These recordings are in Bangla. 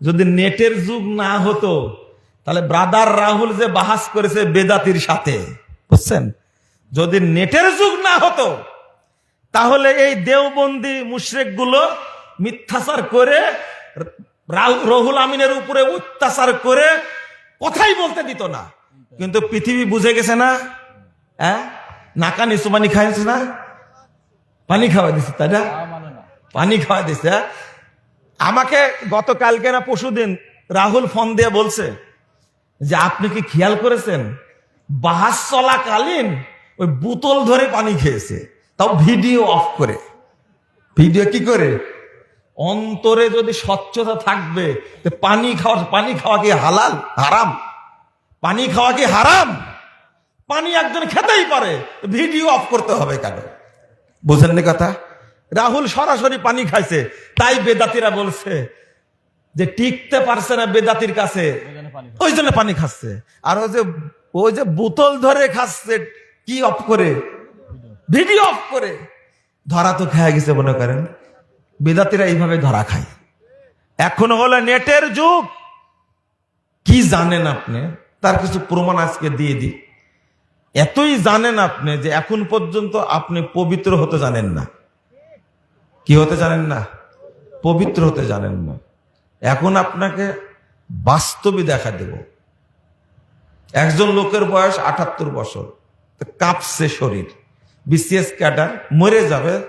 যদি নেটের যুগ না হতো তাহলে ব্রাদার রাহুল যে বাহাস করেছে বেদাতির সাথে বুঝছেন? যদি নেটের যুগ না হতো তাহলে এই দেওবন্দি মুশরেকগুলো মিথ্যাচার করে রহুল আমিনের উপরে অত্যাচার করে কথাই বলতে দিত না। কিন্তু পৃথিবী বুঝে গেছে না হ্যাঁ নাকা নিচু পানি খাইছে না? পানি খাওয়া দিছে তাই না? পানি খাওয়া দিছে হ্যাঁ? আমাকে গতকালকে না পরশুদিন রাহুল ফোন দিয়ে বলছে যে, আপনি কি খেয়াল করেছেন? বাহাস চলাকালীন ওই বোতল ধরে পানি খেয়েছে। তাও ভিডিও অফ করে। ভিডিও কি করে? অন্তরে যদি স্বচ্ছতা থাকবে পানি খাওয়া পানি খাওয়া কি হালাল? হারাম? পানি খাওয়া কি হারাম? পানি একজন খেতেই পারে। ভিডিও অফ করতে হবে কেন? বুঝেননি কথা? রাহুল সরাসরি পানি খাইছে, তাই বেদাতিরা বলছে যে টিকতে পারছে না বেদাতির কাছে। ওই জন্য পানি খাচ্ছে। আর ওই যে ওই যে বোতল ধরে খাচ্ছে, কি অফ করে? ভিডিও অফ করে। ধরা তো খেয়ে গেছে মনে করেন। বেদাতিরা এইভাবে ধরা খায়। এখন হলো নেটের যুগ। কি জানেন আপনি? তার কিছু প্রমাণ আজকে দিয়ে দিই। এতই জানেন আপনি যে এখন পর্যন্ত আপনি পবিত্র হতে জানেন না। কি হতে জানেন না? পবিত্র হতে জানেন না। এখন আপনাকে বাস্তবে দেখা দেব। একজন লোকের বয়স আটাত্তর বছর। কাঁপছে শরীর। বিসিএস ক্যাডার মরে যাবে,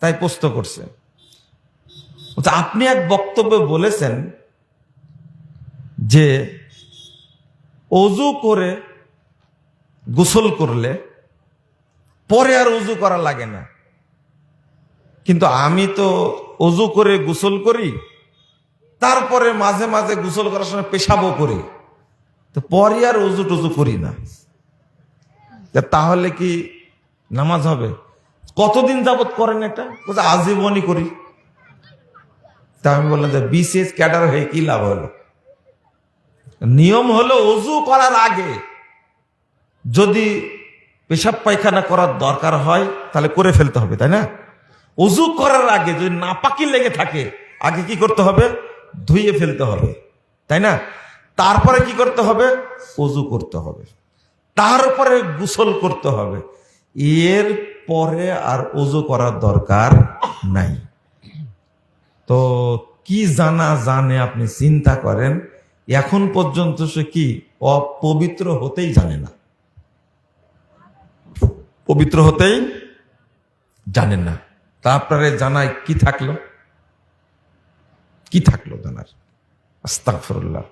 তাই প্রস্ত করছে। আপনি এক বক্তব্যে বলেছেন যে অজু করে গোসল করলে পরে আর অজু করা লাগে না। কিন্তু আমি তো অজু করে গোসল করি, তারপরে মাঝে মাঝে গোসল করার সময় পেশাবও করি। তো পরে আর অজু টজু করি না। তাহলে কি নামাজ হবে? কতদিন যাবত করেন এটা? বলছে, আজীবনই করি। তা আমি বললাম যে বিসিএস ক্যাডার হয়ে কি লাভ হলো? নিয়ম হলো অজু করার আগে যদি পেশাব পায়খানা করার দরকার হয়, তাহলে করে ফেলতে হবে, তাই না? অজু করার আগে যদি নাপাকি লেগে থাকে, আগে কি করতে হবে? ধুইয়ে ফেলতে হবে। তাই না? তারপরে কি করতে হবে? অজু করতে হবে। তারপরে গোসল করতে হবে। এর পরে আর অজু করার দরকার নাই। তো কি জানা জানে আপনি চিন্তা করেন, এখন পর্যন্ত সে কি অপবিত্র হতেই জানে না। পবিত্র হতেই জানেন না। তা আপনারে জানায় কি থাকল? কি থাকল জানার? আস্তাগফিরুল্লাহ।